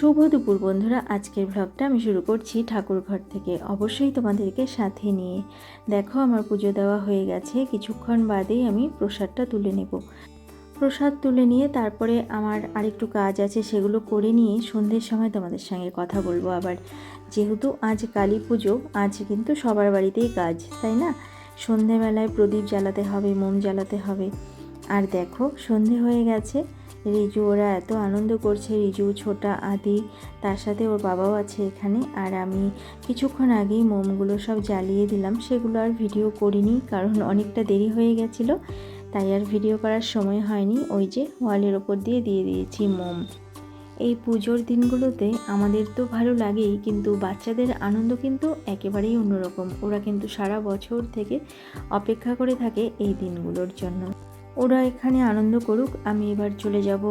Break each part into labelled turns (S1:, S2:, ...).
S1: শুভ দুপুর বন্ধুরা। আজকের ভ্লগটা আমি শুরু করছি ঠাকুর ঘর থেকে। অবশ্যই তোমাদেরকে সাথে নিয়ে। দেখো, আমার পুজো দেওয়া হয়ে গেছে। কিছুক্ষণ বাদেই আমি প্রসাদটা তুলে নেব। প্রসাদ তুলে নিয়ে তারপরে আমার আরেকটু কাজ আছে, সেগুলো করে নিয়ে সন্ধ্যের সময় তোমাদের সঙ্গে কথা বলব আবার। যেহেতু আজ কালী পুজো, আজ কিন্তু সবার বাড়িতেই কাজ, তাই না? সন্ধেবেলায় প্রদীপ জ্বালাতে হবে মোম জ্বালাতে হবে। আর দেখো, সন্ধে হয়ে গেছে। রিজু, ওরা এত আনন্দ করছে রিজু, ছোটা, আদি, তার সাথে ওর বাবাও আছে এখানে। আর আমি কিছুক্ষণ আগেই মোমগুলো সব জ্বালিয়ে দিলাম। সেগুলো আর ভিডিও করিনি, কারণ অনেকটা দেরি হয়ে গেছিল, তাই আর ভিডিও করার সময় হয়নি। ওই যে ওয়ালের ওপর দিয়ে দিয়ে দিয়েছি মোম। এই পুজোর দিনগুলোতে আমাদের তো ভালো লাগেই, কিন্তু বাচ্চাদের আনন্দ কিন্তু একেবারেই অন্যরকম। ওরা কিন্তু সারা বছর থেকে অপেক্ষা করে থাকে এই দিনগুলোর জন্য। ওরা এখানে আনন্দ করুক, আমি এবার চলে যাব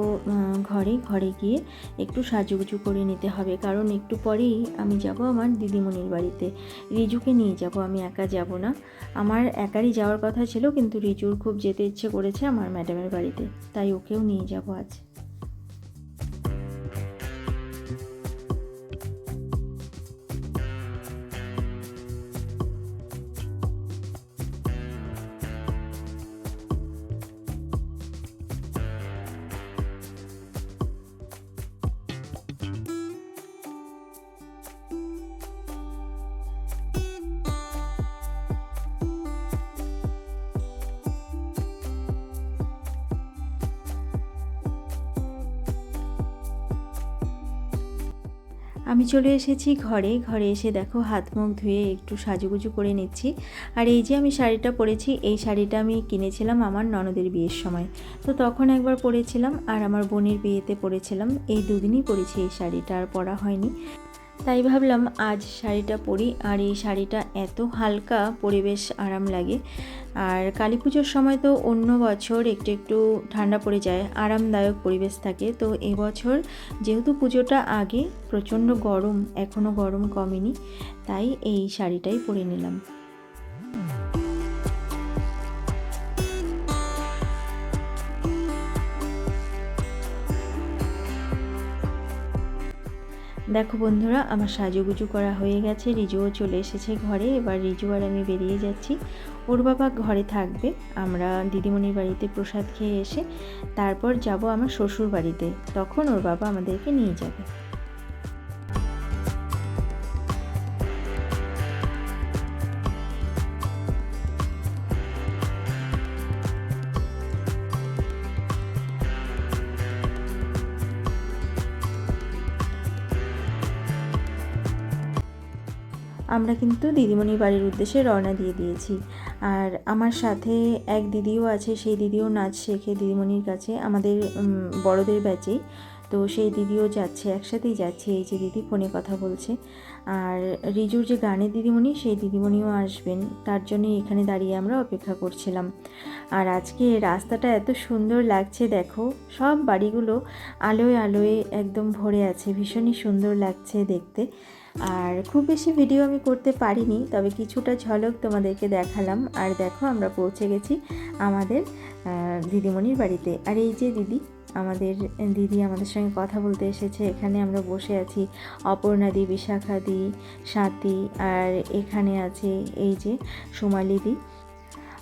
S1: ঘরে। ঘরে গিয়ে একটু সাজুগুজু করে নিতে হবে, কারণ একটু পরেই আমি যাব আমার দিদিমণির বাড়িতে। রিজুকে নিয়ে যাব, আমি একা যাব না। আমার একারই যাওয়ার কথা ছিল, কিন্তু রিজুর খুব যেতে ইচ্ছে করেছে আমার ম্যাডামের বাড়িতে, তাই ওকেও নিয়ে যাব আজ। আমি চলে এসেছি ঘরে। ঘরে এসে দেখো হাত মুখ ধুয়ে একটু সাজুগুজু করে নিচ্ছি। আর এই যে আমি শাড়িটা পরেছি, এই শাড়িটা আমি কিনেছিলাম আমার ননদের বিয়ের সময়। তো তখন একবার পরেছিলাম আর আমার বোনের বিয়েতে পরেছিলাম। এই দুদিনই পরেছি এই শাড়িটা, আর পরা হয়নি। তাই ভাবলাম আজ শাড়িটা পরি। আর এই শাড়িটা এত হালকা পরিবেশ আরাম লাগে। আর কালী পুজোর সময় তো অন্য বছর একটু একটু ঠান্ডা পড়ে যায়, আরামদায়ক পরিবেশ থাকে। তো এবছর যেহেতু পুজোটা আগে, প্রচণ্ড গরম এখনও গরম কমেনি, তাই এই শাড়িটাই পরে নিলাম। দেখো বন্ধুরা, আমার সাজুগুজু করা হয়ে গেছে। রিজুও চলে এসেছে ঘরে, এবার রিজু আর আমি বেরিয়ে যাচ্ছি। ওর বাবা ঘরে থাকবে, আমরা দিদিমণির বাড়িতে প্রসাদ খেয়ে এসে তারপর যাব আমার শ্বশুর বাড়িতে তখন ওর বাবা আমাদেরকে নিয়ে যাবে। আমরা কিন্তু দিদিমণির বাড়ির উদ্দেশ্যে রওনা দিয়ে দিয়েছি। আর আমার সাথে এক দিদিও আছে, সেই দিদিও নাচ শেখে দিদিমণির কাছে, আমাদের বড়দের ব্যাচেই তো সেই দিদিও যাচ্ছে, একসাথেই যাচ্ছে, এই যে দিদি ফোনে কথা বলছে। আর রিজুর যে গানের দিদিমণি, সেই দিদিমণিও আসবেন। তার জন্যই এখানে দাঁড়িয়ে আমরা অপেক্ষা করছিলাম। আর আজকে রাস্তাটা এত সুন্দর লাগছে, দেখো। সব বাড়িগুলো আলোয় আলোয় একদম ভরে আছে। ভীষণই সুন্দর লাগছে দেখতে। আর খুব বেশি ভিডিও আমি করতে পারিনি, তবে কিছুটা ঝলক তোমাদেরকে দেখালাম। আর দেখো, আমরা পৌঁছে গেছি আমাদের দিদিমণির বাড়িতে। আর এই যে দিদি, আমাদের দিদি আমাদের সঙ্গে কথা বলতে এসেছে। এখানে আমরা বসে আছি অপর্ণাদি বিশাখাদি সাথী, আর এখানে আছে এই যে সোমালি দি।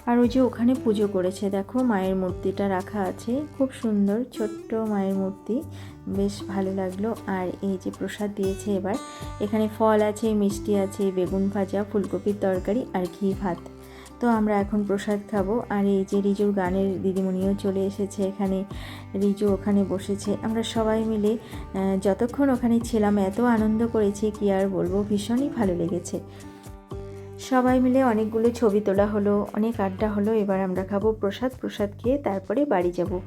S1: আর ওই যে ওখানে পুজো করেছে, দেখো মায়ের মূর্তিটা রাখা আছে, খুব সুন্দর, ছোট্ট মায়ের মূর্তি, বেশ ভালো লাগল। আর এই যে প্রসাদ দিয়েছে এবার, এখানে ফল আছে, মিষ্টি আছে, বেগুন ভাজা, ফুলকপির তরকারি আর ঘি ভাত। তো আমরা এখন প্রসাদ খাব। আর এই যে রিজুর গানের দিদিমণিও চলে এসেছে এখানে, রিজু ওখানে বসেছে। আমরা সবাই মিলে যতক্ষণ ওখানে ছিলাম, এত আনন্দ করেছি কি আর বলব, ভীষণই ভালো লেগেছে। সবাই মিলে অনেকগুলো ছবি তোলা হলো, অনেক আড্ডা হলো। এবার আমরা খাব প্রসাদ প্রসাদ খেয়ে তারপরে বাড়ি যাব।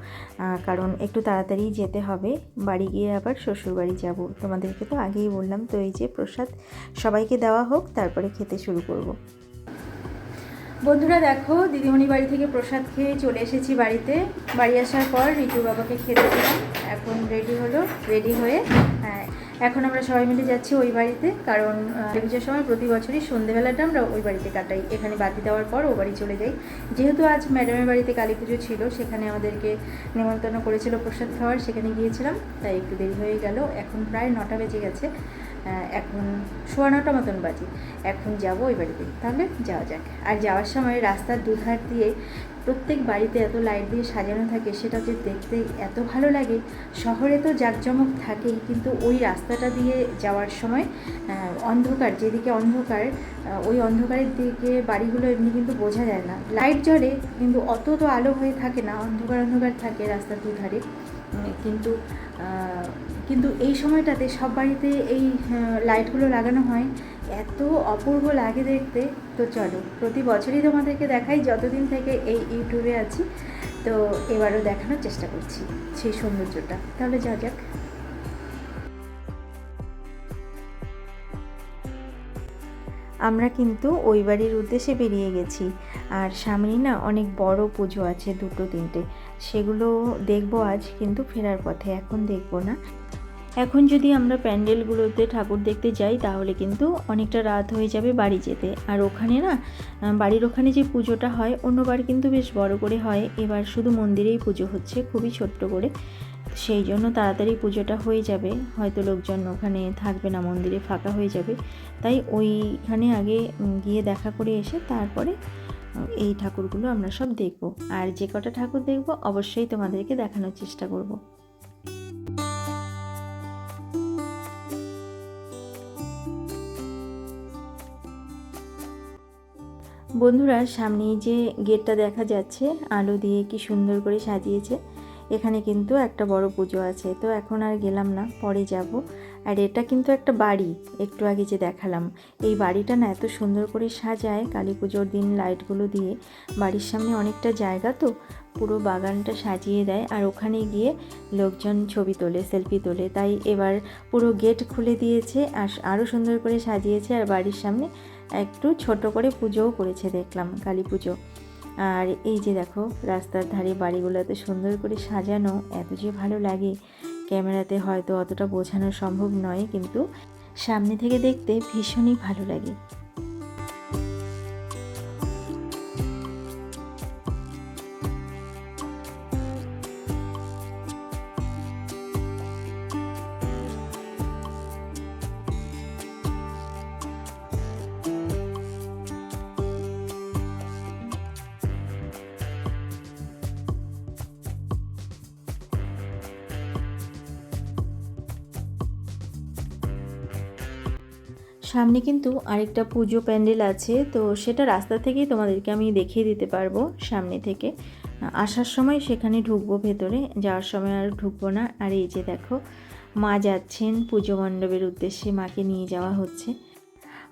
S1: কারণ একটু তাড়াতাড়ি যেতে হবে। বাড়ি গিয়ে আবার শ্বশুর বাড়ি যাব। তোমাদেরকে তো আগেই বললাম তো, এই যে প্রসাদ সবাইকে দেওয়া হোক, তারপরে খেতে শুরু করব। বন্ধুরা দেখো, দিদিমণি বাড়ি থেকে প্রসাদ খেয়ে চলে এসেছি বাড়িতে। বাড়ি আসার পর রিটু বাবাকে খেতে দিলাম। এখন রেডি হলো, রেডি হয়ে এখন আমরা সবাই মিলে যাচ্ছি ওই বাড়িতে, কারণ পুজোর সময় প্রতি বছরই সন্ধেবেলাটা আমরা ওই বাড়িতে কাটাই। এখানে বাতি দেওয়ার পর ও বাড়ি চলে যাই। যেহেতু আজ ম্যাডামের বাড়িতে কালী পুজো ছিল, সেখানে আমাদেরকে নিমন্ত্রণ করেছিল প্রসাদ খাওয়ার, সেখানে গিয়েছিলাম, তাই একটু দেরি হয়ে গেল। এখন প্রায় নটা বেজে গেছে। এখন সোয়া নটা মতন বাজে। এখন যাব ওই বাড়িতে। তাহলে যাওয়া যাক। আর যাওয়ার সময় রাস্তার দুধার দিয়ে প্রত্যেক বাড়িতে এত লাইট দিয়ে সাজানো থাকে, সেটা যে দেখতে এত ভালো লাগে। শহরে তো জাঁকজমক থাকেই, কিন্তু ওই রাস্তাটা দিয়ে যাওয়ার সময় অন্ধকার, যেদিকে অন্ধকার ওই অন্ধকারের দিকে বাড়িগুলো এমনি কিন্তু বোঝা যায় না। লাইট জ্বলে, কিন্তু অত তো আলো হয়ে থাকে না, অন্ধকার অন্ধকার থাকে রাস্তার দুধারে। কিন্তু কিন্তু এই সময়টাতে সব বাড়িতে এই লাইটগুলো লাগানো হয়। এত অপূর্ব লাগে দেখতে। তো চলো, প্রতি বছরই তোমাদেরকে দেখাই, যতদিন থেকে এই ইউটিউবে আছি, তো এবারও দেখানোর চেষ্টা করছি সেই সৌন্দর্যটা। তাহলে যা যাক। আমরা কিন্তু ওই বাড়ির উদ্দেশ্যে বেরিয়ে গেছি। আর সামনেই না অনেক বড় পুজো আছে দুটো তিনটে। সেগুলো দেখব আজ, কিন্তু ফেরার পথে এখন দেখব না। এখন যদি আমরা প্যান্ডেলগুলোতে ঠাকুর দেখতে যাই, তাহলে কিন্তু অনেকটা রাত হয়ে যাবে বাড়ি যেতে। আর ওখানে না বাড়ির ওখানে যে পুজোটা হয়, অন্যবার কিন্তু বেশ বড় করে হয়। এবার শুধু মন্দিরেই পুজো হচ্ছে, খুবই ছোট্ট করে। সেই জন্য তাড়াতাড়ি পুজোটা হয়ে যাবে। হয়তো লোকজন ওখানে থাকবে না, মন্দিরে ফাঁকা হয়ে যাবে। তাই ওইখানে আগে গিয়ে দেখা করে এসে তারপরে এই ঠাকুরগুলো আমরা সব দেখব। আর যে কটা ঠাকুর দেখব, অবশ্যই তোমাদেরকে দেখানোর চেষ্টা করব। বন্ধুরা সামনেই যে গেটটা দেখা যাচ্ছে, আলো দিয়ে কি সুন্দর করে সাজিয়েছে। এখানে কিন্তু একটা বড় পুজো আছে, তো এখন আর গেলাম না, পরে যাব। আর এটা কিন্তু একটা বাড়ি। একটু আগে যে দেখালাম। এই বাড়িটা না এত সুন্দর করে সাজায় কালী পুজোর দিন লাইটগুলো দিয়ে। বাড়ির সামনে অনেকটা জায়গা তো, পুরো বাগানটা সাজিয়ে দেয় আর ওখানে গিয়ে লোকজন ছবি তোলে, সেলফি তোলে। তাই এবার পুরো গেট খুলে দিয়েছে আর আরও সুন্দর করে সাজিয়েছে আর বাড়ির সামনে একটু ছোট করে পুজোও করেছে দেখলাম কালী পুজো। আর এই যে দেখো, রাস্তার ধারে বাড়িগুলো এত সুন্দর করে সাজানো, এত যে ভালো লাগে। ক্যামেরাতে হয়তো অতটা বোঝানো সম্ভব নয় কিন্তু সামনে থেকে দেখতে ভীষণই ভালো লাগে। সামনে কিন্তু আরেকটা পুজো প্যান্ডেল আছে, তো সেটা রাস্তা থেকেই তোমাদেরকে আমি দেখিয়ে দিতে পারব সামনে থেকে। আসার সময় সেখানে ঢুকবো ভেতরে, যাওয়ার সময় আর ঢুকবো না। আর এই যে দেখো, মা যাচ্ছেন পুজো মণ্ডপের উদ্দেশ্যে, মাকে নিয়ে যাওয়া হচ্ছে।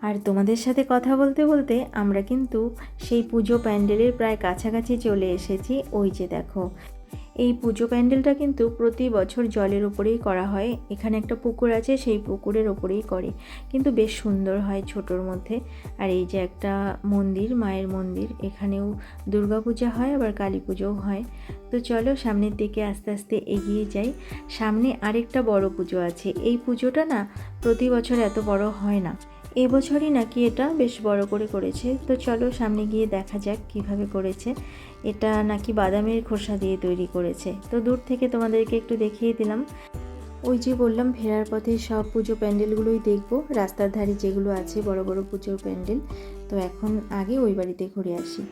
S1: আর তোমাদের সাথে কথা বলতে বলতে আমরা কিন্তু সেই পুজো প্যান্ডেলের প্রায় কাছাকাছি চলে এসেছি। ওই যে দেখো এই পুজো প্যান্ডেলটা কিন্তু প্রতি বছর জলের ওপরেই করা হয়। এখানে একটা পুকুর আছে, সেই পুকুরের ওপরেই করে। কিন্তু বেশ সুন্দর হয় ছোটোর মধ্যে। আর এই যে একটা মন্দির, মায়ের মন্দির, এখানেও দুর্গাপূজা হয়, আবার কালী পুজোও হয়। তো চলো সামনের দিকে আস্তে আস্তে এগিয়ে যাই। সামনে আরেকটা বড় পুজো আছে। এই পুজোটা না প্রতি বছর এত বড় হয় না। এবছরই নাকি এটা বেশ বড় করে করেছে। তো চলো সামনে গিয়ে দেখা যাক কীভাবে করেছে। এটা নাকি বাদামের খোসা দিয়ে তৈরি করেছে। তো দূর থেকে তোমাদেরকে একটু দেখিয়ে দিলাম। ওই যে বললাম, ফেরার পথে সব পুজো প্যান্ডেলগুলোই দেখব। রাস্তার ধারে যেগুলো আছে, বড় বড় পুজোর প্যান্ডেল। তো এখন আগে ওই বাড়িতে ঘুরে আসি।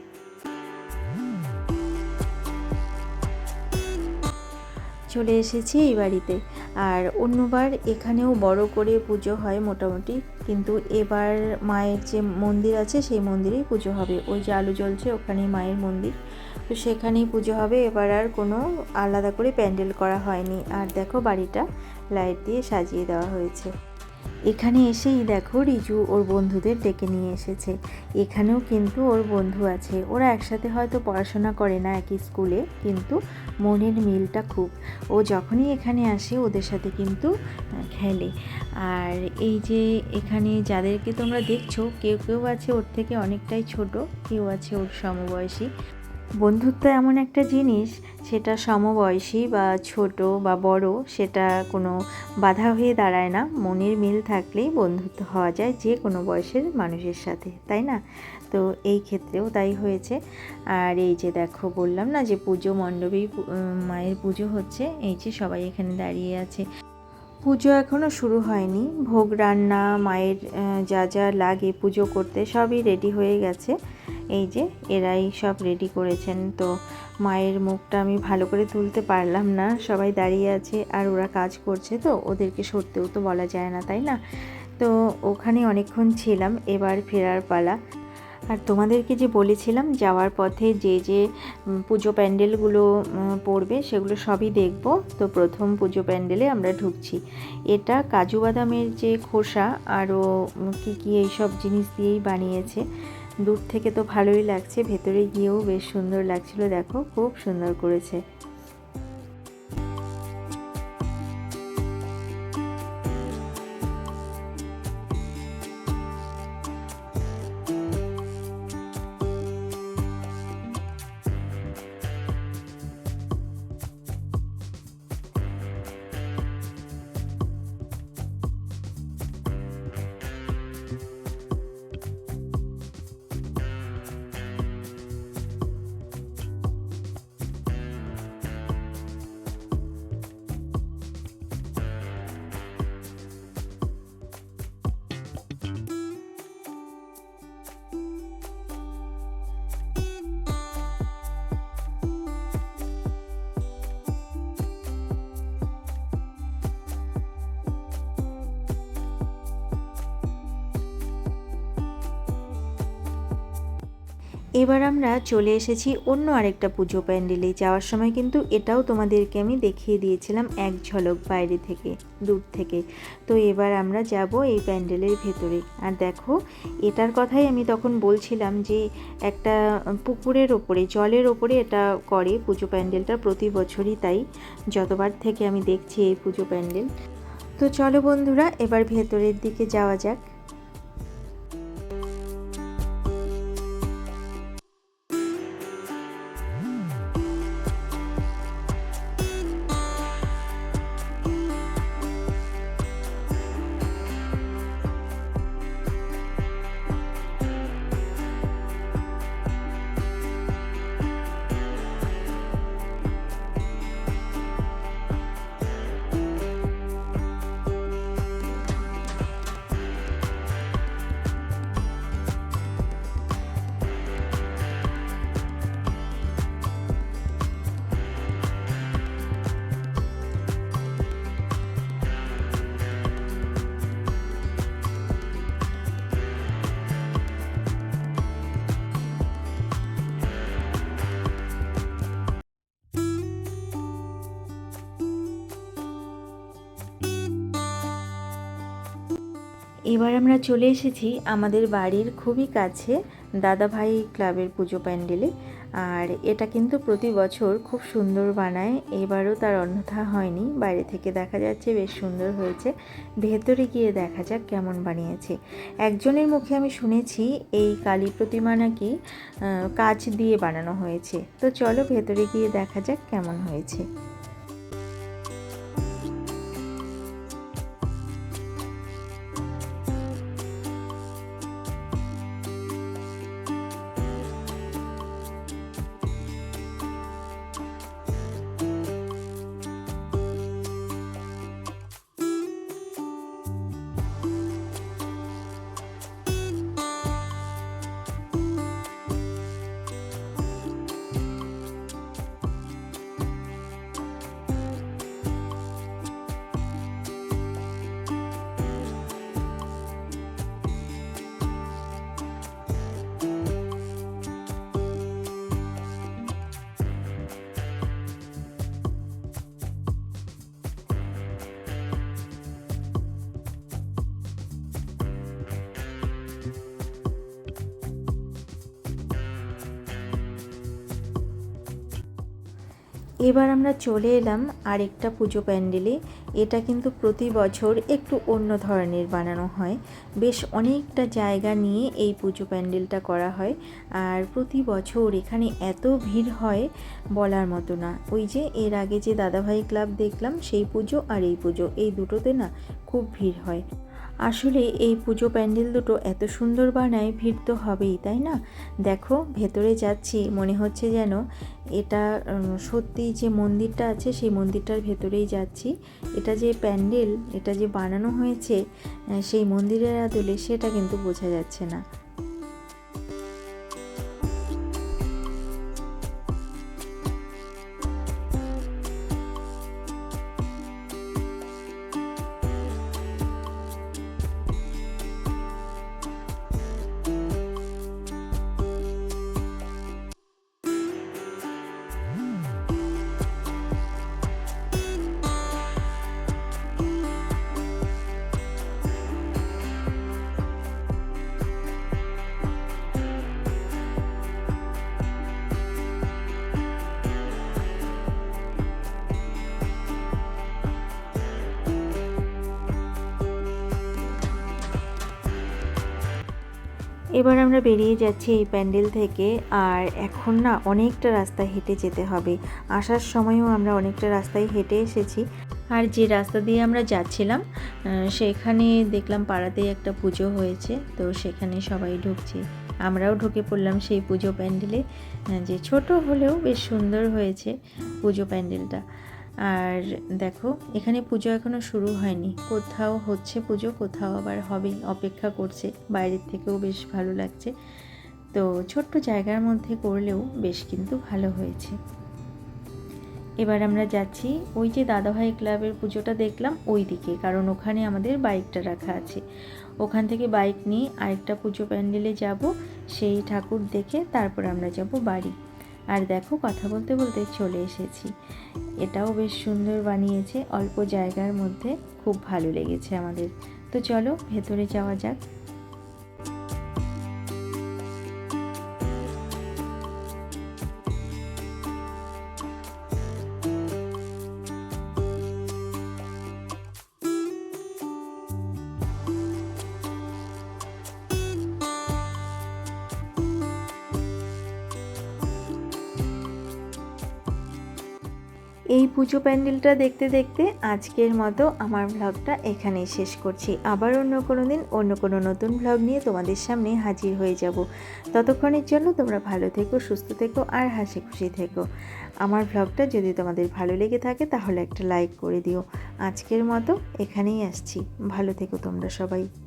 S1: চলে এসেছি এই বাড়িতে। আর অন্যবার এখানেও বড় করে পুজো হয় মোটামুটি। কিন্তু এবার মায়ের যে মন্দির আছে, সেই মন্দিরেই পুজো হবে। ওই যে আলো জ্বলছে, ওখানেই মায়ের মন্দির। তো সেখানেই পুজো হবে। এবার আর কোনো আলাদা করে প্যান্ডেল করা হয়নি। আর দেখো বাড়িটা লাইট দিয়ে সাজিয়ে দেওয়া হয়েছে। এখানে এসেই দেখো রিজু ওর বন্ধুদের ডেকে নিয়ে এসেছে। এখানেও কিন্তু ওর বন্ধু আছে। ওরা একসাথে হয়তো পড়াশোনা করে না একই স্কুলে, কিন্তু মনের মিলটা খুব। ও যখনই এখানে আসে, ওদের সাথে কিন্তু খেলে। আর এই যে এখানে যাদেরকে তোমরা দেখছ, কেউ কেউ আছে ওর থেকে অনেকটাই ছোট, কেউ আছে ওর সমবয়সী। বন্ধুত্ব এমন একটা জিনিস, সেটা সমবয়সী বা ছোট বা বড়, সেটা কোনো বাধা হয়ে দাঁড়ায় না। মনের মিল থাকলেই বন্ধুত্ব হওয়া যায় যে কোনো বয়সের মানুষের সাথে, তাই না? তো এই ক্ষেত্রেও তাই হয়েছে। আর এই যে দেখো, বললাম না যে পুজো মণ্ডপেই মায়ের পুজো হচ্ছে, এই যে সবাই এখানে দাঁড়িয়ে আছে। পুজো এখনও শুরু হয়নি। ভোগ রান্না, মায়ের যা যা লাগে পুজো করতে সবই রেডি হয়ে গেছে। এই যে এরাই সব রেডি করেছেন। তো মায়ের মুখটা আমি ভালো করে তুলতে পারলাম না। সবাই দাঁড়িয়ে আছে আর ওরা কাজ করছে তো, ওদেরকে সরতেও তো বলা যায় না, তাই না? তো ওখানে অনেকক্ষণ ছিলাম, এবার ফেরার পালা। আর তোমাদেরকে যে বলেছিলাম, যাওয়ার পথে যে যে পুজো প্যান্ডেলগুলো পড়বে সেগুলো সবই দেখব। তো প্রথম পুজো প্যান্ডেলে আমরা ঢুকছি। এটা কাজু বাদামের যে খোসা, আরও কী কী এইসব জিনিস দিয়েই বানিয়েছে। দূর থেকে তো ভালোই লাগছে ভেতরে গিয়েও বেশ সুন্দর লাগছিল দেখো খুব সুন্দর করেছে। এবার আমরা চলে এসেছি অন্য আরেকটা পুজো প্যান্ডেলে। যাওয়ার সময় কিন্তু এটাও তোমাদেরকে আমি দেখিয়ে দিয়েছিলাম এক ঝলক বাইরে থেকে, দূর থেকে। তো এবার আমরা যাব এই প্যান্ডেলের ভেতরে। আর দেখো, এটার কথাই আমি তখন বলছিলাম যে একটা পুকুরের ওপরে, জলের ওপরে এটা করে পুজো প্যান্ডেলটা প্রতি বছরই তাই, যতবার থেকে আমি দেখছি এই পুজো প্যান্ডেল। তো চলো বন্ধুরা, এবার ভেতরের দিকে যাওয়া যাক। এবার আমরা চলে এসেছি আমাদের বাড়ির খুবই কাছে দাদাভাই ক্লাবের পুজো প্যান্ডেলে। আর এটা কিন্তু প্রতি বছর খুব সুন্দর বানায়, এবারও তার অন্যথা হয়নি। বাইরে থেকে দেখা যাচ্ছে বেশ সুন্দর হয়েছে। ভেতরে গিয়ে দেখা যাক কেমন বানিয়েছে। একজনের মুখে আমি শুনেছি এই কালী প্রতিমা নাকি কাচ দিয়ে বানানো হয়েছে। তো চলো ভেতরে গিয়ে দেখা যাক কেমন হয়েছে। এবার আমরা চলে এলাম আরেকটা পুজো প্যান্ডেলে। এটা কিন্তু প্রতি বছর একটু অন্য ধরনের বানানো হয়। বেশ অনেকটা জায়গা নিয়ে এই পুজো প্যান্ডেলটা করা হয়। আর প্রতি বছর এখানে এত ভিড় হয় বলার মতো না। ওই যে এর আগে যে দাদাভাই ক্লাব দেখলাম, সেই পুজো আর এই পুজো, এই দুটোতে না খুব ভিড় হয়। আসলে এই পুজো প্যান্ডেল দুটো এত সুন্দর বানায়, ভিড় তো হবেই, তাই না? দেখো, ভেতরে যাচ্ছি, মনে হচ্ছে যেন এটা সত্যি যে মন্দিরটা আছে, সেই মন্দিরটার ভেতরেই যাচ্ছি। এটা যে প্যান্ডেল, এটা যে বানানো হয়েছে সেই মন্দিরের আদলে সেটা কিন্তু বোঝা যাচ্ছে না। এবার আমরা বেরিয়ে যাচ্ছি এই প্যান্ডেল থেকে, আর এখন না অনেকটা রাস্তা হেঁটে যেতে হবে। আসার সময়ও আমরা অনেকটা রাস্তায় হেঁটে এসেছি। আর যে রাস্তা দিয়ে আমরা যাচ্ছিলাম সেখানে দেখলাম পাড়াতেই একটা পুজো হয়েছে, তো সেখানে সবাই ঢুকছে। আমরাও ঢুকে পড়লাম সেই পুজো প্যান্ডেলে যে ছোট হলেও বেশ সুন্দর হয়েছে পুজো প্যান্ডেলটা। আর দেখো, এখানে পুজো এখনও শুরু হয়নি। কোথাও হচ্ছে পুজো, কোথাও আবার হবে, অপেক্ষা করছে। বাইরের থেকেও বেশ ভালো লাগছে। তো ছোট্ট জায়গার মধ্যে করলেও বেশ কিন্তু ভালো হয়েছে। এবার আমরা যাচ্ছি, ওই যে দাদাভাই ক্লাবের পুজোটা দেখলাম ওই দিকে কারণ ওখানে আমাদের বাইকটা রাখা আছে। ওখান থেকে বাইক নিয়ে আরেকটা পুজো প্যান্ডেলে যাব, সেই ঠাকুর দেখে তারপর আমরা যাব বাড়ি। আর দেখো কথা বলতে বলতে চলে এসেছি। এটাও বেশ সুন্দর বানিয়েছে, অল্প জায়গার মধ্যে খুব ভালো লেগেছে আমাদের। তো চলো ভেতরে যাওয়া যাক। এই পুজো প্যান্ডেলটা দেখতে দেখতে আজকের মতো আমার ভ্লগটা এখানেই শেষ করছি। আবার অন্য কোনো দিন, অন্য কোনো নতুন ভ্লগ নিয়ে তোমাদের সামনে হাজির হয়ে যাব। ততক্ষণের জন্য তোমরা ভালো থেকো, সুস্থ থেকো আর হাসি খুশি থেকো। আমার ভ্লগটা যদি তোমাদের ভালো লেগে থাকে তাহলে একটা লাইক করে দিও। আজকের মতো এখানেই আসছি। ভালো থেকো তোমরা সবাই।